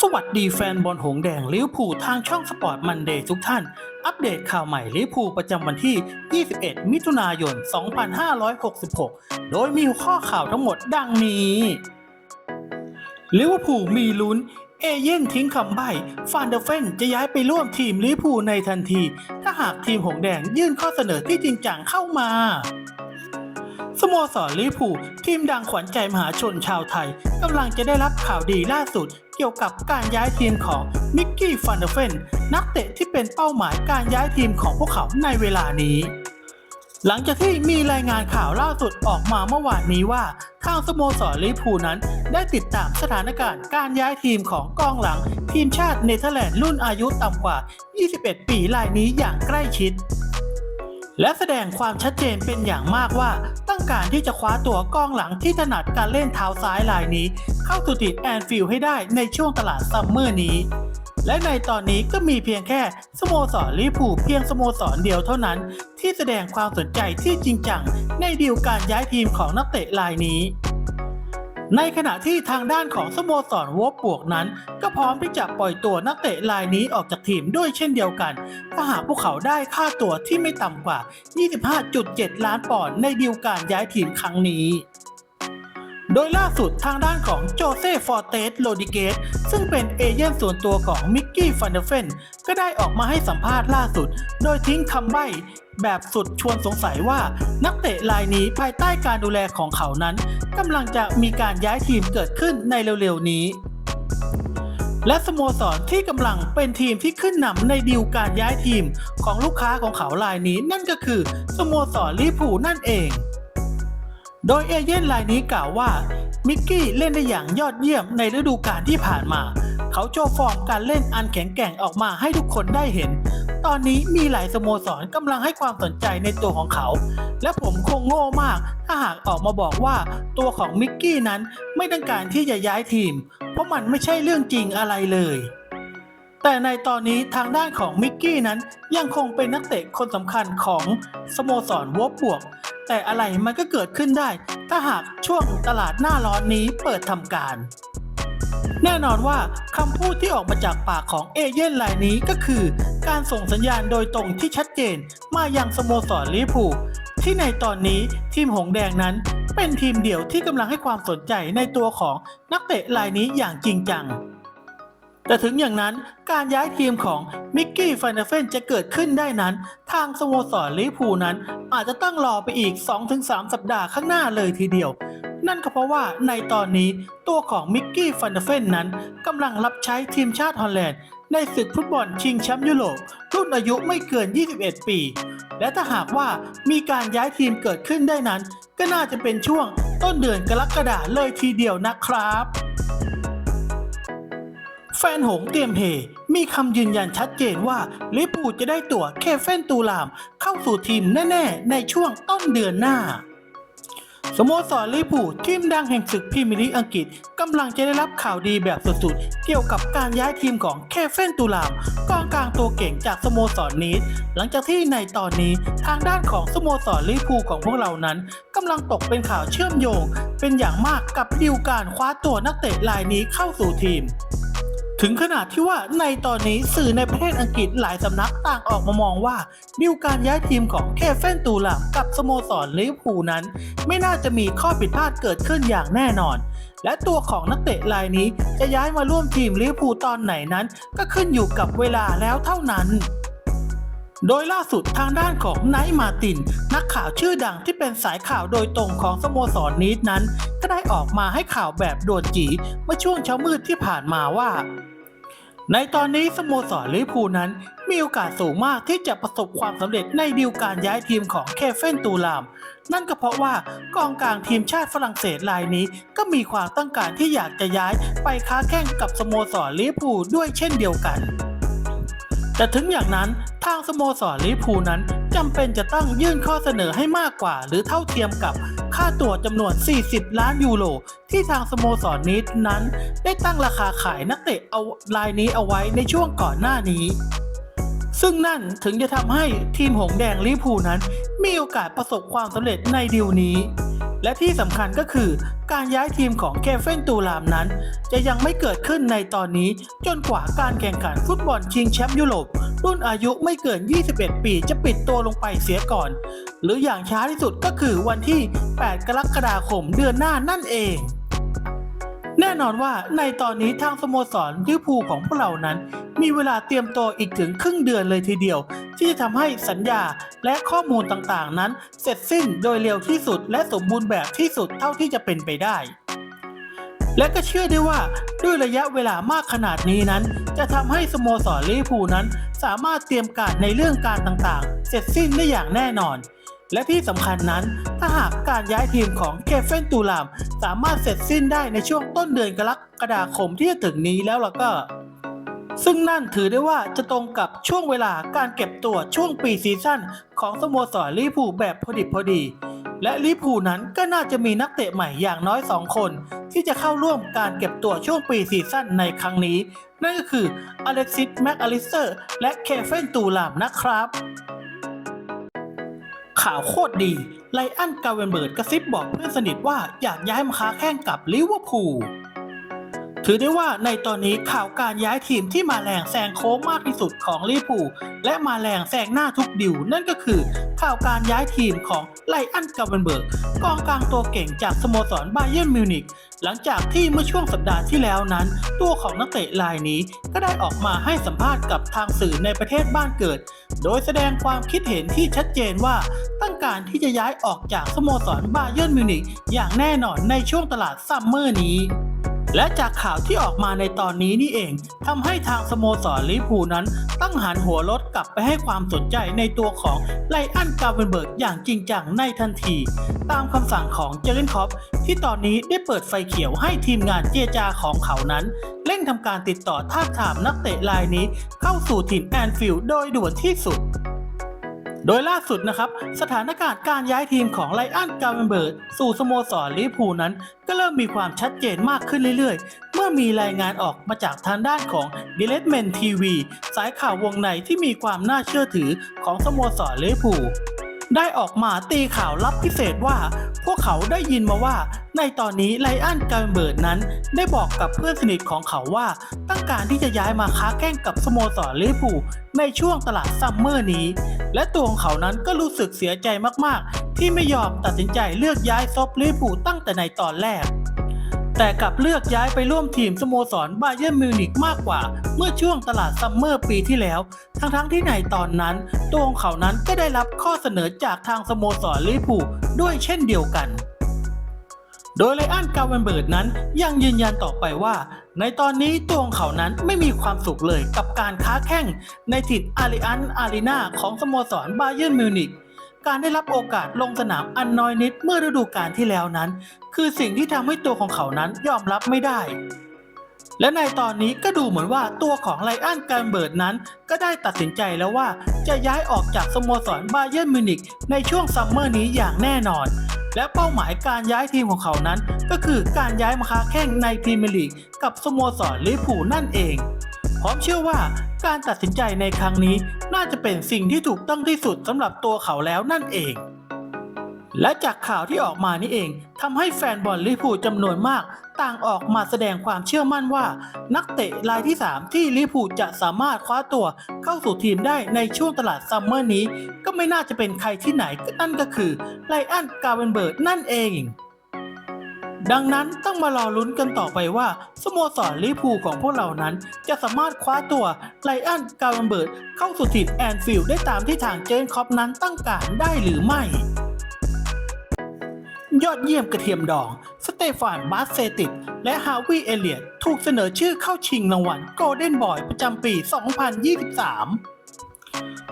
สวัสดีแฟนบอลหงแดงลิเวอร์พูลทางช่องสปอร์ตมันเดย์ทุกท่าน อัปเดตข่าวใหม่ลิเวอร์พูลประจำวันที่ 21 มิถุนายน 2566 โดยมีข้อข่าวทั้งหมดดังนี้ลิเวอร์พูลมีลุ้น เอเย่นทิ้งคำใบ้ฟานเดเฟนจะย้ายไปร่วมทีมลิเวอร์พูลในทันที ถ้าหากทีมหงแดงยื่นข้อเสนอที่จริงจังเข้ามา สโมสรลิเวอร์พูลทีมดังขวัญใจมหาชนชาวไทยกำลังจะได้รับข่าวดีล่าสุด เกี่ยวกับการย้ายทีมของมิกกี้ฟันเดเฟนนักเตะที่เป็นเป้าหมายการย้ายทีมของพวกเขาในเวลานี้ หลังจากที่มีรายงานข่าวล่าสุดออกมาเมื่อวานนี้ว่าทางสโมสรลิพูนั้น ได้ติดตามสถานการณ์การย้ายทีมของกองหลัง ทีมชาติเนเธอร์แลนด์รุ่นอายุต่ำกว่า 21 ปีรายนี้อย่างใกล้ชิด และแสดงความชัดเจนเป็นอย่างมากว่า ต้องการที่จะคว้าตัวกองหลังที่ถนัดการเล่นเท้าซ้ายลายนี้ เข้าสู่ติดแอนฟิลให้ได้ในช่วงตลาดซัมเมอร์นี้ และในตอนนี้ก็มีเพียงแค่สโมสรลิปูเพียงสโมสรเดียวเท่านั้น ที่แสดงความสนใจที่จริงจังในดีลการย้ายทีมของนักเตะรายนี้ ในขณะที่ทางด้านของสโมสรวอปวกนั้น ก็พร้อมที่จะปล่อยตัวนักเตะรายนี้ออกจากทีมด้วยเช่นเดียวกัน ถ้าหากพวกเขาได้ค่าตัวที่ไม่ต่ำกว่า 25.7 ล้านปอนด์ในดีลการย้ายทีมครั้งนี้ โดยล่าสุดทางด้านของโจเซ่ฟอร์เตสโรดิเกสซึ่งเป็นเอเย่นส่วนตัวของมิกกี้ฟันเดเฟนก็ได้ออกมาให้สัมภาษณ์ล่าสุด โดยทิ้งคำใบ้แบบสุดชวนสงสัยว่านักเตะรายนี้ภายใต้การดูแลของเขานั้นกำลังจะมีการย้ายทีมเกิดขึ้นในเร็วๆนี้และสโมสรที่กำลังเป็นทีมที่ขึ้นนำในดีลการย้ายทีมของลูกค้าของเขารายนี้ นั่นก็คือสโมสรลิเวอร์พูนั่นเอง โดยเอเย่นรายนี้กล่าวว่า มิกกี้เล่นได้อย่างยอดเยี่ยมในฤดูกาลที่ผ่านมา เขาโชว์ฟอร์มการเล่นอันแข็งแกร่งออกมาให้ทุกคนได้เห็น ตอนนี้มีหลายสโมสรกำลังให้ความสนใจในตัวของเขา และผมคงโง่มาก ถ้าหากออกมาบอกว่าตัวของมิกกี้นั้นไม่ต้องการที่จะย้ายทีม เพราะมันไม่ใช่เรื่องจริงอะไรเลย แต่ในตอนนี้ทางด้านของมิกกี้นั้นยังคงเป็นนักเตะคนสำคัญของสโมสรวอบบวก แต่อะไรมันก็เกิดขึ้นได้ ถ้าหากช่วงตลาดหน้าร้อนนี้เปิดทำการ แน่นอนว่าคำพูดที่ออกมาจากปากของเอเย่นรายนี้ก็คือ การส่งสัญญาณโดยตรงที่ชัดเจนมายังสโมสรลิเวอร์พูที่ในตอนนี้ทีมหงสแดงนั้นเป็นทีมเดี่ยวที่กำลังให้ความสนใจในตัวของนักเตะรายนี้อย่างจริงจัง แต่ถึงอย่างนั้นการย้ายทีมของมิกกี้ฟันเดเฟนจะเกิดขึ้นได้นั้น ทางสโมสรลิพูนั้น อาจจะต้องรอไปอีก 2-3 สัปดาห์ข้างหน้าเลยทีเดียว นั่นก็เพราะว่าในตอนนี้ตัวของมิกกี้ฟันเดเฟนนั้นกำลังรับใช้ทีมชาติฮอลแลนด์ในศึกฟุตบอลชิงแชมป์ยุโรปรุ่นอายุไม่เกิน 21 ปี และถ้าหากว่ามีการย้ายทีมเกิดขึ้นได้นั้น ก็น่าจะเป็นช่วงต้นเดือนกรกฎาเลยทีเดียวนะครับ แฟนหงเตรียมเฮ มีคำยืนยันชัดเจนว่าลิเวอร์พูจะได้ตั๋วเคเฟนตูลาม เข้าสู่ทีมแน่ ๆ ในช่วงต้นเดือนหน้า สโมสรลิเวอร์พูทีมดังแห่งศึกพรีเมียร์ลีกอังกฤษกำลังจะได้รับข่าวดีแบบสุดๆ เกี่ยวกับการย้ายทีมของเคเฟนตูลามกองกลางตัวเก่งจากสโมสรนี้ หลังจากที่ในตอนนี้ทางด้านของสโมสรลิเวอร์พูของพวกเรานั้นกำลังตกเป็นข่าวเชื่อมโยง เป็นอย่างมากกับดีลการคว้าตัวนักเตะรายนี้เข้าสู่ทีม ถึงขนาดที่ว่าในตอนนี้สื่อในประเทศอังกฤษหลายสำนักต่างออกมามองว่าดิวการย้ายทีมของเคเฟนตูลามกับสโมสรลิเวอร์พูลนั้น ไม่น่าจะมีข้อผิดพลาดเกิดขึ้นอย่างแน่นอน และตัวของนักเตะรายนี้จะย้ายมาร่วมทีมลิเวอร์พูลตอนไหนนั้น ก็ขึ้นอยู่กับเวลาแล้วเท่านั้น โดยล่าสุดทางด้านของไนท์มาติน นักข่าวชื่อดังที่เป็นสายข่าวโดยตรงของสโมสรนีดนั้น ก็ได้ออกมาให้ข่าวแบบด่วนจีเมื่อช่วงเช้ามืดที่ผ่านมาว่า ในตอนนี้สโมสรลิพูนั้น มีโอกาสสูงมากที่จะประสบความสำเร็จในดีลการย้ายทีมของเคเฟนตูลาม นั่นก็เพราะว่ากองกลางทีมชาติฝรั่งเศสรายนี้ ก็มีความต้องการที่อยากจะย้ายไปค้าแข่งกับสโมสรลิพูด้วยเช่นเดียวกัน แต่ถึงอย่างนั้นทางสโมสรลิพูนั้นจำเป็นจะต้องยื่นข้อเสนอให้มากกว่า หรือเท่าเทียมกับค่าตั๋วจำนวน 40 ล้านยูโรที่ทางสโมสรนี้นั้น ได้ตั้งราคาขายนักเตะเอารายนี้เอาไว้ในช่วงก่อนหน้านี้ ซึ่งนั่นถึงจะทำให้ทีมหงแดงลิพูนั้น มีโอกาสประสบความสำเร็จในดีลนี้ และที่สำคัญก็คือการย้ายทีมของเคเฟนตูลามนั้น จะยังไม่เกิดขึ้นในตอนนี้จนกว่าการแข่งขันฟุตบอลชิงแชมป์ยุโรปรุ่นอายุไม่เกิน 21 ปีจะปิดตัวลงไปเสียก่อน หรืออย่างช้าที่สุดก็คือวันที่ 8 กรกฎาคมเดือนหน้านั่นเอง แน่นอนว่าในตอนนี้ทางสโมสรลิเวอร์พูลของพวกเรานั้น มีเวลาเตรียมตัวอีกถึงครึ่งเดือนเลยทีเดียว ที่จะทำให้สัญญาและข้อมูลต่างๆ นั้น เสร็จสิ้นโดยเร็วที่สุด และสมบูรณ์แบบที่สุดเท่าที่จะเป็นไปได้ และก็เชื่อได้ว่าด้วยระยะเวลามากขนาดนี้นั้น จะทำให้สโมสรลิเวอร์พูลนั้น สามารถเตรียมการในเรื่องการต่างๆ เสร็จสิ้นได้อย่างแน่นอน และที่สำคัญนั้น ถ้าหากการย้ายทีมของเคเฟนตูลาม สามารถเสร็จสิ้นได้ในช่วงต้นเดือนกรกฎาคมที่จะถึงนี้แล้วล่ะก็ ซึ่งนั่นถือได้ว่าจะตรงกับช่วงเวลาการเก็บตัวช่วงปีซีซั่นของสโมสรลิเวอร์พูลแบบพอดิบพอดี และลิเวอร์พูลนั้นก็น่าจะมีนักเตะใหม่อย่างน้อย 2 คน ที่จะเข้าร่วมการเก็บตัวช่วงปีซีซั่นในครั้งนี้ นั่นก็คืออเล็กซิสแม็กอลิสเตอร์และเคเฟนตูลามนะครับ ข่าวโคตรดี ไลอันกาเวนเบิร์ดกระซิบบอกเพื่อนสนิทว่าอยากย้ายมาค้าแข่งกับลิเวอร์พูล ถือได้ว่าในตอนนี้ข่าวการย้ายทีมที่มาแรงแซงโค้งมากที่สุดของลิเวอร์พูลและมาแรงแซงหน้าทุกดิวนั่นก็คือ ข่าวการย้ายทีมของไลอันกาเวนเบิร์กกองกลางตัวเก่งจากสโมสรบาเยิร์นมิวนิกหลังจากที่เมื่อช่วงสัปดาห์ที่แล้วนั้น ตัวของนักเตะรายนี้ก็ได้ออกมาให้สัมภาษณ์กับทางสื่อในประเทศบ้านเกิด โดยแสดงความคิดเห็นที่ชัดเจนว่าต้องการที่จะย้ายออกจากสโมสรบาเยิร์นมิวนิกอย่างแน่นอนในช่วงตลาดซัมเมอร์นี้ และจากข่าวที่ออกมาในตอนนี้นี่เองทำให้ทางสโมสรลิพูนั้นต้องหันหัวรถกลับไปให้ความสนใจในตัวของไลอันกาเวนเบิร์กอย่างจริงจังในทันที ตามคำสั่งของเจอร์นคอปที่ตอนนี้ได้เปิดไฟเขียวให้ทีมงานเจจาของเขานั้นเร่งทำการติดต่อท่าบทามนักเตะรายนี้เข้าสู่ถิ่นแอนฟิลด์โดยด่วนที่สุด โดยล่าสุดนะครับ สถานการณ์การย้ายทีมของไลอันกาเวนเบิร์ดสู่สโมสรลิเวอร์พูลนั้น ก็เริ่มมีความชัดเจนมากขึ้นเรื่อยๆ เมื่อมีรายงานออกมาจากทางด้านของ d i l e t m e n TV สายข่าววงในที่มีความน่าเชื่อถือของสโมสรลิเวอร์พูล ได้ออกมาตีข่าวลับพิเศษว่า พวกเขาได้ยินมาว่า ในตอนนี้ไลอันการเบิร์ดนั้น ได้บอกกับเพื่อนสนิทของเขาว่า ต้องการที่จะย้ายมาค้าแข่งกับสโมสรลิเวอร์พูลในช่วงตลาดซัมเมอร์นี้ และตัวของเขานั้นก็รู้สึกเสียใจมากๆ ที่ไม่ยอมตัดสินใจเลือกย้ายซบลิเวอร์พูลตั้งแต่ในตอนแรก แต่กลับเลือกย้ายไปร่วมทีมสโมสรบาเยิร์นมิวนิกมากกว่า เมื่อช่วงตลาดซัมเมอร์ปีที่แล้ว ทั้งๆที่ในตอนนั้น ตัวของเขานั้นก็ได้รับข้อเสนอจากทางสโมสรลิเวอร์พูด้วยเช่นเดียวกัน โดยไลอันกาเวนเบิร์ดนั้นยังยืนยันต่อไปว่า ในตอนนี้ตัวของเขานั้นไม่มีความสุขเลยกับการค้าแข่งในถิ่นอาริอันอารีนาของสโมสรบาเยิร์นมิวนิก การได้รับโอกาสลงสนามอันน้อยนิดเมื่อฤดูกาลที่แล้วนั้น คือสิ่งที่ทำให้ตัวของเขานั้นยอมรับไม่ได้ และในตอนนี้ก็ดูเหมือนว่าตัวของไลอันการเบิร์ดนั้น ก็ได้ตัดสินใจแล้วว่าจะย้ายออกจากสโมสรบาเยิร์นมิวนิกในช่วงซัมเมอร์นี้อย่างแน่นอน และเป้าหมายการย้ายทีมของเขานั้น ก็คือการย้ายมาค้าแข่งในพรีเมียร์ลีกกับสโมสรลิเวอร์พูลนั่นเอง ร้อมเชื่อว่าการตัดสินใจในครั้งนี้น่าจะเป็นสิ่งที่ถูกต้องที่สุดสำหรับตัวเขาแล้วนั่นเอง และจากข่าวที่ออกมานี่เองทำให้แฟนบอลลิเวอร์พูลจำนวนมาก ต่างออกมาแสดงความเชื่อมั่นว่า นักเตะรายที่ 3 ที่ลิเวอร์พูลจะสามารถคว้าตัวเข้าสู่ทีมได้ในช่วงตลาดซัมเมอร์นี้ ก็ไม่น่าจะเป็นใครที่ไหนนั่นก็คือไลอันกาเวนเบิร์ดนั่นเอง ดังนั้นต้องมารอลุ้นกันต่อไปว่า สโมสรลิเวอร์พูลของพวกเรานั้น จะสามารถคว้าตัวไลอันกาเวนเบิร์ดเข้าสู่ทีมแอนฟิลด์ได้ตามที่ทางเจนคอปนั้นตั้งการได้หรือไม่ ยอดเยี่ยมกระเทียมดอง สเตฟานบาสเซติกและฮาวิเอเลียตถูกเสนอชื่อเข้าชิงรางวัลโกลเด้นบอยประจำปี 2023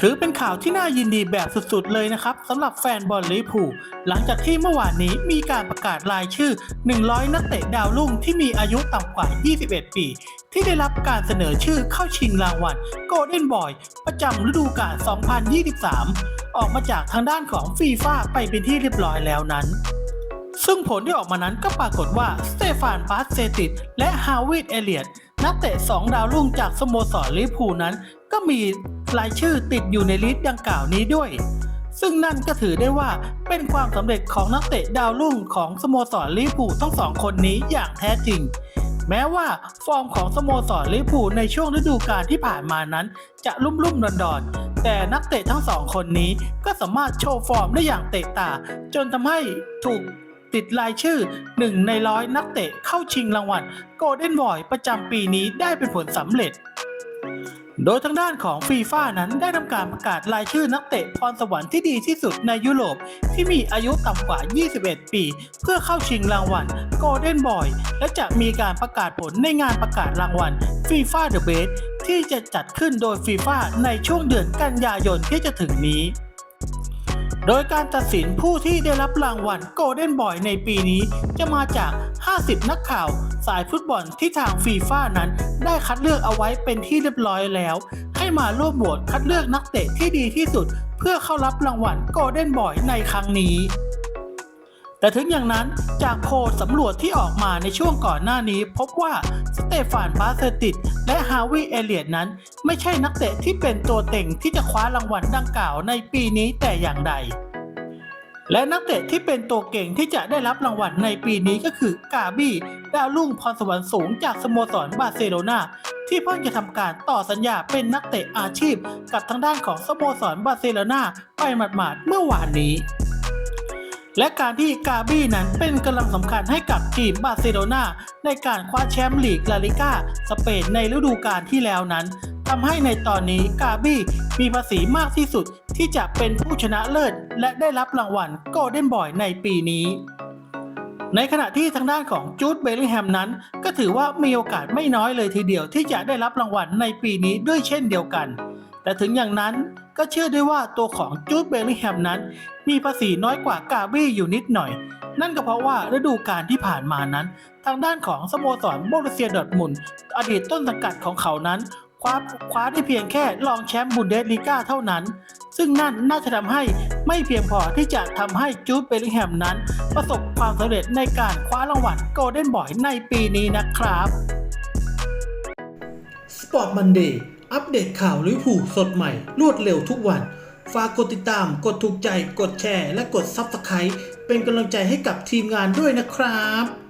ถือเป็นข่าวที่น่ายินดีแบบสุดๆ เลยนะครับสำหรับแฟนบอลลิเวอร์พูลหลังจากที่เมื่อวานนี้มีการประกาศรายชื่อ 100 นักเตะดาวรุ่งที่มีอายุต่ำกว่า 21 ปี ที่ได้รับการเสนอชื่อเข้าชิงรางวัลโกลเด้นบอยประจำฤดูกาล 2023 ออกมาจากทางด้านของฟีฟ่าไปเป็นที่เรียบร้อยแล้วนั้นซึ่งผลที่ออกมานั้นก็ปรากฏว่าสเตฟานบาสเซติสและฮาวิดเอเลียตนักเตะ 2 ดาวรุ่งจากสโมสรลิเวอร์พูลนั้น ก็มีรายชื่อติดอยู่ในลิสต์ดังกล่าวนี้ด้วย ซึ่งนั่นก็ถือได้ว่าเป็นความสำเร็จของนักเตะดาวรุ่งของสโมสรลิเวอร์พูทั้งสองคนนี้อย่างแท้จริง แม้ว่าฟอร์มของสโมสรลิเวอร์พูในช่วงฤดูกาลที่ผ่านมานั้น จะลุ่มลุ่มดอนดอนแต่นักเตะทั้งสองคนนี้ก็สามารถโชว์ฟอร์มได้อย่างเตะตา จนทำให้ถูกติดรายชื่อหนึ่งในร้อยนักเตะเข้าชิงรางวัลโกลเด้นบอยประจำปีนี้ได้เป็นผลสำเร็จ โดยทางด้านของฟีฟ่านั้นได้ทำการประกาศรายชื่อนักเตะพรสวรรค์ที่ดีที่สุดในยุโรปที่มีอายุต่ำกว่า 21 ปี เพื่อเข้าชิงรางวัล Golden Boy และจะมีการประกาศผลในงานประกาศรางวัลฟีฟ่าเดอะเบสที่จะจัดขึ้นโดยฟีฟ่าในช่วงเดือนกันยายนที่จะถึงนี้ โดยการตัดสินผู้ที่ได้รับรางวัลโกลเด้นบอยในปีนี้จะมาจาก 50 นักข่าว สายฟุตบอลที่ทางฟีฟ่านั้น ได้คัดเลือกเอาไว้เป็นที่เรียบร้อยแล้ว ให้มาร่วมโหวตคัดเลือกนักเตะที่ดีที่สุด เพื่อเข้ารับรางวัลโกลเด้นบอยในครั้งนี้ แต่ถึงอย่างนั้นจากโพลสำรวจที่ออกมาในช่วงก่อนหน้านี้ พบว่าสเตฟานบาสเซติดและฮาวิเอเลียตนั้น ไม่ใช่นักเตะที่เป็นตัวเต็งที่จะคว้ารางวัลดังกล่าวในปีนี้แต่อย่างใด และนักเตะที่เป็นตัวเก่งที่จะได้รับรางวัลในปีนี้ก็คือกาบี้ดาวรุ่งพรสวรรค์สูงจากสโมสรบาร์เซโลนาที่เพิ่งจะทำการต่อสัญญาเป็นนักเตะอาชีพ กับทางด้านของสโมสรบาร์เซโลนาไปหมาดๆเมื่อวานนี้ และการที่กาบี้นั้นเป็นกำลังสำคัญให้กับทีมบาร์เซโลนาในการคว้าแชมป์ลีกลาลิก้าสเปนในฤดูกาลที่แล้วนั้นทำให้ในตอนนี้กาบี้มีภาษีมากที่สุดที่จะเป็นผู้ชนะเลิศ และได้รับรางวัลโกลเด้นบอยในปีนี้ ในขณะที่ทางด้านของจูดเบลลิงแฮมนั้น ก็ถือว่ามีโอกาสไม่น้อยเลยทีเดียวที่จะได้รับรางวัลในปีนี้ด้วยเช่นเดียวกัน แต่ถึงอย่างนั้นก็เชื่อได้ว่าตัวของจูดเบลลิงแฮมนั้น มีภาษีน้อยกว่ากาบี้อยู่นิดหน่อย นั่นก็เพราะว่าฤดูกาลที่ผ่านมานั้น ทางด้านของสโมสรโบรุเซียดอร์ทมุนอดีตต้นสังกัดของเขานั้นคว้าคว้าได้เพียงแค่รองแชมป์บุนเดสลีกาเท่านั้น ซึ่งนั่นน่าจะทำให้ไม่เพียงพอที่จะทำให้จูดเบลลิงแฮมนั้น ประสบความสำเร็จในการคว้ารางวัลโกลเด้นบอยในปีนี้นะครับ Sport Monday อัปเดตข่าวลิเวอร์พูลสดใหม่รวดเร็วทุกวัน ฝากกดติดตาม กดถูกใจ กดแชร์ และกด Subscribe เป็นกำลังใจให้กับทีมงานด้วยนะครับ